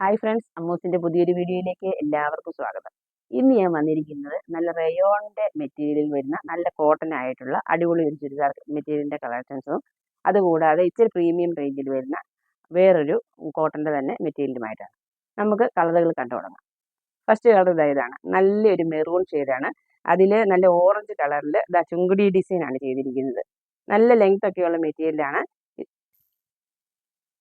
Hi friends അമ്മൂസിന്റെ പുതിയൊരു വീഡിയോയിലേക്ക് എല്ലാവർക്കും സ്വാഗതം. ഇന്ന് ഞാൻ വന്നിരിക്കുന്നത് നല്ല റയോണിന്റെ മെറ്റീരിയലിൽ വരുന്ന നല്ല കോട്ടൺ ആയിട്ടുള്ള അടിപൊളി ഒരു ചുരിദാർ മെറ്റീരിയലിന്റെ കളക്ഷൻസും അതുകൂടാതെ ഇച്ചിരി പ്രീമിയം റേഞ്ചിൽ വരുന്ന വേറൊരു കോട്ടന്റെ തന്നെ മെറ്റീരിയലുമായിട്ടാണ് നമുക്ക് കളറുകൾ കണ്ടു തുടങ്ങാം. ഫസ്റ്റ് കളർ ഇതാണ്. നല്ലൊരു മെറൂൺ ഷെയ്ഡാണ് അതിൽ നല്ല ഓറഞ്ച് കളറിൽ ഇതാ ചുങ്കുടി ഡിസൈനാണ് ചെയ്തിരിക്കുന്നത്. നല്ല ലെങ്ത് ഒക്കെയുള്ള മെറ്റീരിയലാണ്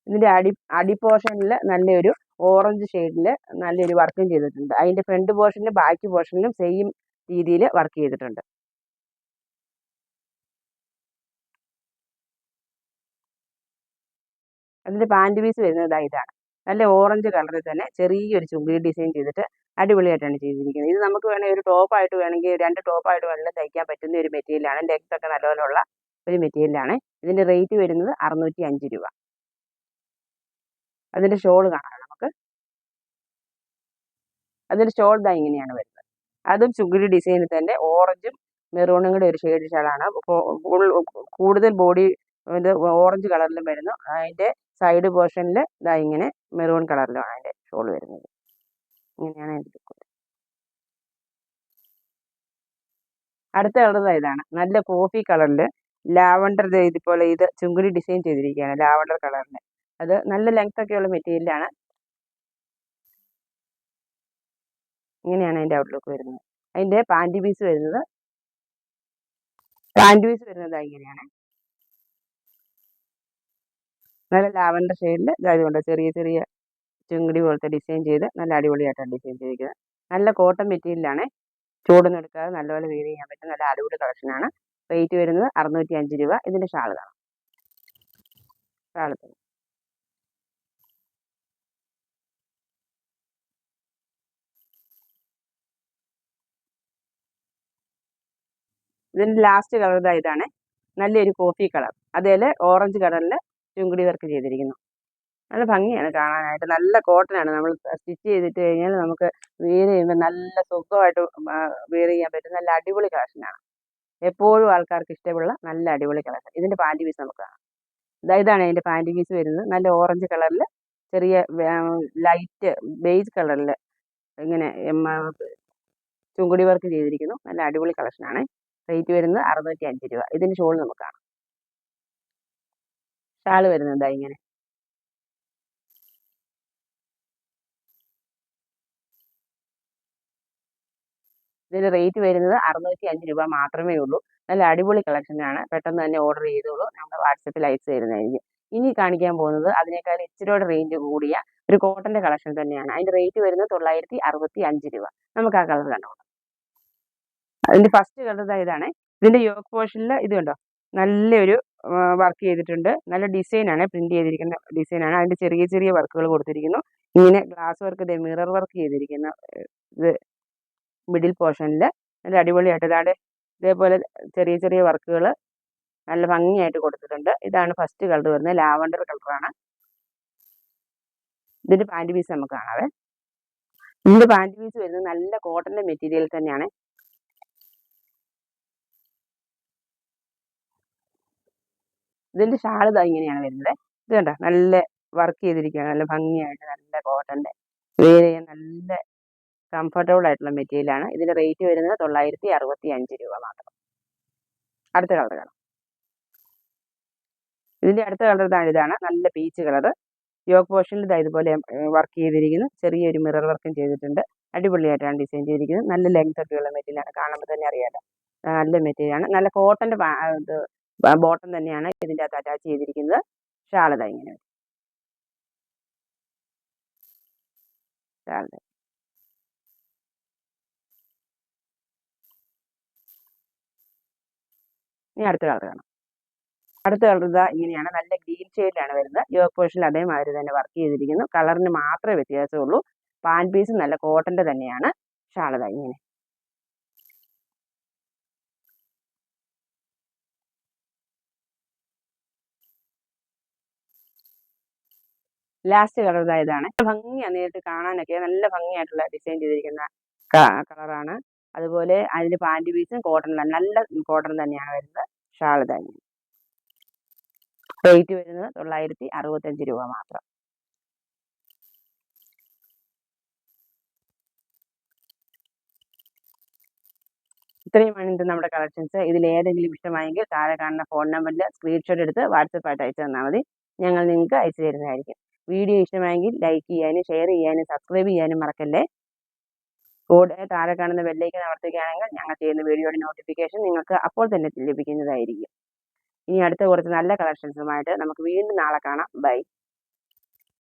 ഇതിന്റെ അടി അടിപോർഷനിൽ നല്ലൊരു ഓറഞ്ച് ഷെയ്ഡിൽ നല്ലൊരു വർക്കും ചെയ്തിട്ടുണ്ട്. അതിന്റെ ഫ്രണ്ട് പോർഷനിലും ബാക്ക് പോർഷനിലും സെയിം രീതിയിൽ വർക്ക് ചെയ്തിട്ടുണ്ട്. അതിന്റെ പാന്റ് പീസ് വരുന്നത് ഇതാണ്. നല്ല ഓറഞ്ച് കളറിൽ തന്നെ ചെറിയൊരു ചുമ്പി ഡിസൈൻ ചെയ്തിട്ട് അടിപൊളിയായിട്ടാണ് ചെയ്തിരിക്കുന്നത്. ഇത് നമുക്ക് വേണമെങ്കിൽ ഒരു ടോപ്പായിട്ട് വേണമെങ്കിൽ രണ്ട് ടോപ്പായിട്ട് വേണമെങ്കിൽ തയ്ക്കാൻ പറ്റുന്ന ഒരു മെറ്റീരിയലാണ് ലെഗ്സ് ഒക്കെ നല്ലപോലെയുള്ള ഒരു മെറ്റീരിയലാണ് ഇതിന്റെ റേറ്റ് വരുന്നത് അറുന്നൂറ്റി അഞ്ച് രൂപ. അതിന്റെ ഷോൾ കാണാം. അതിന്റെ ഷോൾ ദാ ഇങ്ങനെയാണ് വരുന്നത്. അതും ചുഗിരി ഡിസൈനിൽ തന്നെ ഓറഞ്ചും മെറൂണും കൂടെ ഒരു ഷെയ്ഡ് ഷാളാണ് കൂടുതൽ ബോഡി ഓറഞ്ച് കളറിലും വരുന്നു. അതിന്റെ സൈഡ് പോർഷനിൽ ഇതാ ഇങ്ങനെ മെറൂൺ കളറിലുമാണ് അതിന്റെ ഷോൾ വരുന്നത്. ഇങ്ങനെയാണ് അതിന്റെ അടുത്ത കളർ ഇതാണ്. നല്ല കോഫി കളറിൽ ലാവണ്ടർ ഇതുപോലെ ഇത് ചുങ്കുരി ഡിസൈൻ ചെയ്തിരിക്കുകയാണ് ലാവണ്ടർ കളറിൽ. അത് നല്ല ലെങ്ത് ഒക്കെയുള്ള മെറ്റീരിയലാണ് ഇങ്ങനെയാണ് അതിന്റെ ഔട്ട്ലുക്ക് വരുന്നത്. അതിന്റെ പാന്റ് പീസ് വരുന്നത്. പാന്റ് പീസ് വരുന്നത് ഇങ്ങനെയാണ്. നല്ല ലാവൻഡർ ഷെയ്ഡിൽ ഇതായതുകൊണ്ട് ചെറിയ ചെറിയ ചുങ്കടി പോലത്തെ ഡിസൈൻ ചെയ്ത് നല്ല അടിപൊളിയായിട്ടാണ് ഡിസൈൻ ചെയ്തിരിക്കുന്നത്. നല്ല കോട്ടൺ മെറ്റീരിയലാണ് ചൂടൊന്നും എടുക്കാതെ നല്ലപോലെ വീട് ചെയ്യാൻ പറ്റും നല്ല അടിപൊളി കളക്ഷനാണ് റേറ്റ് വരുന്നത് അറുന്നൂറ്റി അഞ്ച് രൂപ. ഇതിന്റെ ഷാൾ കാണാം. ഷാൾ ഇതിന്റെ ലാസ്റ്റ് കളർ ഇതാണ്. നല്ലൊരു കോഫി കളർ അതേൽ ഓറഞ്ച് കളറിൽ ചുങ്കുടി വർക്ക് ചെയ്തിരിക്കുന്നു. നല്ല ഭംഗിയാണ് കാണാനായിട്ട്. നല്ല കോട്ടൺ ആണ്. നമ്മൾ സ്റ്റിച്ച് ചെയ്തിട്ട് കഴിഞ്ഞാൽ നമുക്ക് വെയർ ചെയ്യുമ്പോൾ നല്ല സുഖമായിട്ട് വെയർ ചെയ്യാൻ പറ്റും. നല്ല അടിപൊളി കളക്ഷനാണ് എപ്പോഴും ആൾക്കാർക്ക് ഇഷ്ടമുള്ള നല്ല അടിപൊളി കളക്ഷൻ ഇതിന്റെ പാന്റി പീസ് നമുക്ക് കാണാം. ഇതാണ് അതിന്റെ പാന്റി പീസ് വരുന്നത്. നല്ല ഓറഞ്ച് കളറിൽ ചെറിയ ലൈറ്റ് ബേജ് കളറിൽ ഇങ്ങനെ ചുങ്കുടി വർക്ക് ചെയ്തിരിക്കുന്നു. നല്ല അടിപൊളി കളക്ഷനാണ് റേറ്റ് വരുന്നത് അറുന്നൂറ്റി അഞ്ച് രൂപ. ഇതിന് ഷോൾ നമുക്ക് കാണാം. ഷാൾ വരുന്നത് ഇങ്ങനെ. ഇതിന് റേറ്റ് വരുന്നത് അറുന്നൂറ്റി അഞ്ച് രൂപ മാത്രമേ ഉള്ളൂ. നല്ല അടിപൊളി കളക്ഷനാണ് പെട്ടെന്ന് തന്നെ ഓർഡർ ചെയ്തോളൂ. നമ്മുടെ വാട്സപ്പിൽ അയച്ചു തരുന്നതായിരിക്കും. ഇനി കാണിക്കാൻ പോകുന്നത് അതിനേക്കാൾ ഇച്ചിരിയോടെ റേഞ്ച് കൂടിയ ഒരു കോട്ടന്റെ കളക്ഷൻ തന്നെയാണ്. അതിന്റെ റേറ്റ് വരുന്നത് തൊള്ളായിരത്തി അറുപത്തി അഞ്ച് രൂപ. നമുക്ക് ആ കളർ കണ്ടോളാം. അതിന്റെ ഫസ്റ്റ് കളർ ഇതാണ് ഇതിന്റെ യോക്ക് പോർഷനിൽ ഇത് കണ്ടോ? നല്ലൊരു വർക്ക് ചെയ്തിട്ടുണ്ട്. നല്ല ഡിസൈനാണ് പ്രിന്റ് ചെയ്തിരിക്കുന്ന ഡിസൈനാണ് അതിന്റെ ചെറിയ ചെറിയ വർക്കുകൾ കൊടുത്തിരിക്കുന്നു. ഇങ്ങനെ ഗ്ലാസ് വർക്ക് മിറർ വർക്ക് ചെയ്തിരിക്കുന്ന ഇത് മിഡിൽ പോർഷനിൽ നല്ല അടിപൊളിയായിട്ട് ഇതാണ്ട് ഇതേപോലെ ചെറിയ ചെറിയ വർക്കുകൾ നല്ല ഭംഗിയായിട്ട് കൊടുത്തിട്ടുണ്ട്. ഇതാണ് ഫസ്റ്റ് കളർ വരുന്നത്. ലാവണ്ടർ കളറാണ് ഇതിന്റെ പാന്റ് പീസ് നമുക്ക് കാണാവേ. ഇതിന്റെ പാന്റ് പീസ് വരുന്നത് നല്ല കോട്ടന്റെ മെറ്റീരിയൽ തന്നെയാണ്. ഇതിന്റെ ഷാൾ ഇതാ ഇങ്ങനെയാണ് വരുന്നത്. ഇത് കണ്ട? നല്ല വർക്ക് ചെയ്തിരിക്കുകയാണ്. നല്ല ഭംഗിയായിട്ട് നല്ല വെയർ ചെയ്യാൻ നല്ല കംഫർട്ടബിൾ ആയിട്ടുള്ള മെറ്റീരിയലാണ് ഇതിന്റെ റേറ്റ് വരുന്നത് തൊള്ളായിരത്തി അറുപത്തി അഞ്ച് രൂപ മാത്രം. അടുത്ത കളർ കാണാം. ഇതിന്റെ അടുത്ത കളർ ഇതാണ് ഇതാണ്. നല്ല പീച്ച് കളർ യോഗ പോർഷനിൽ ഇതാ ഇതുപോലെ വർക്ക് ചെയ്തിരിക്കുന്നു. ചെറിയൊരു മിറർ വർക്കും ചെയ്തിട്ടുണ്ട്. അടിപൊളിയായിട്ടാണ് ഡിസൈൻ ചെയ്തിരിക്കുന്നത്. നല്ല ലെങ്ത് ഒക്കെയുള്ള മെറ്റീരിയലാണ് കാണുമ്പോൾ തന്നെ അറിയാലോ. നല്ല മെറ്റീരിയലാണ് നല്ല കോട്ടന്റെ ഇത് ബോട്ടം തന്നെയാണ് ഇതിന്റെ അകത്ത് അറ്റാച്ച് ചെയ്തിരിക്കുന്നത്. ഷാളത ഇങ്ങനെ ഷാളത. ഇനി അടുത്ത കളർ കാണാം. അടുത്ത കളർ ഇതാ ഇങ്ങനെയാണ്. നല്ല ഗ്രീൻ ഷെയ്ഡിലാണ് വരുന്നത്. യോഗ പോർഷനിൽ അതേമാതിരി തന്നെ വർക്ക് ചെയ്തിരിക്കുന്നു. കളറിന് മാത്രമേ വ്യത്യാസമുള്ളൂ. പാൻ പീസ് നല്ല കോട്ടന്റെ തന്നെയാണ്. ഷാളത ഇങ്ങനെ. ലാസ്റ്റ് കളർ ഇതായതാണ്. ഭംഗിയാണ് നേരിട്ട് കാണാനൊക്കെ. നല്ല ഭംഗിയായിട്ടുള്ള ഡിസൈൻ ചെയ്തിരിക്കുന്ന കളറാണ് അതുപോലെ അതിന് പാന്റ് പീസും കോട്ടൺ നല്ല കോട്ടൺ തന്നെയാണ് വരുന്നത്. ഷാൾ തന്നെ റേറ്റ് വരുന്നത് തൊള്ളായിരത്തി അറുപത്തഞ്ച് രൂപ മാത്രം. ഇത്രയുമാണ് ഇത് നമ്മുടെ കളക്ഷൻസ് ഇതിൽ ഏതെങ്കിലും ഇഷ്ടമായെങ്കിൽ താഴെ കാണുന്ന ഫോൺ നമ്പറിൽ സ്ക്രീൻഷോട്ട് എടുത്ത് വാട്സപ്പായിട്ട് അയച്ചു തന്നാൽ മതി. ഞങ്ങൾ നിങ്ങൾക്ക് അയച്ചു തരുന്നതായിരിക്കും. വീഡിയോ ഇഷ്ടമായെങ്കിൽ ലൈക്ക് ചെയ്യാനും ഷെയർ ചെയ്യാനും സബ്സ്ക്രൈബ് ചെയ്യാനും മറക്കല്ലേ? കൂടെ താഴെ കാണുന്ന ബെല്ലേക്ക് അമർത്തുകയാണെങ്കിൽ ഞങ്ങൾ ചെയ്യുന്ന വീഡിയോയുടെ നോട്ടിഫിക്കേഷൻ നിങ്ങൾക്ക് അപ്പോൾ തന്നെ ലഭിക്കുന്നതായിരിക്കും. ഇനി അടുത്ത കുറച്ച് നല്ല കളക്ഷൻസുമായിട്ട് നമുക്ക് വീണ്ടും നാളെ കാണാം. ബൈ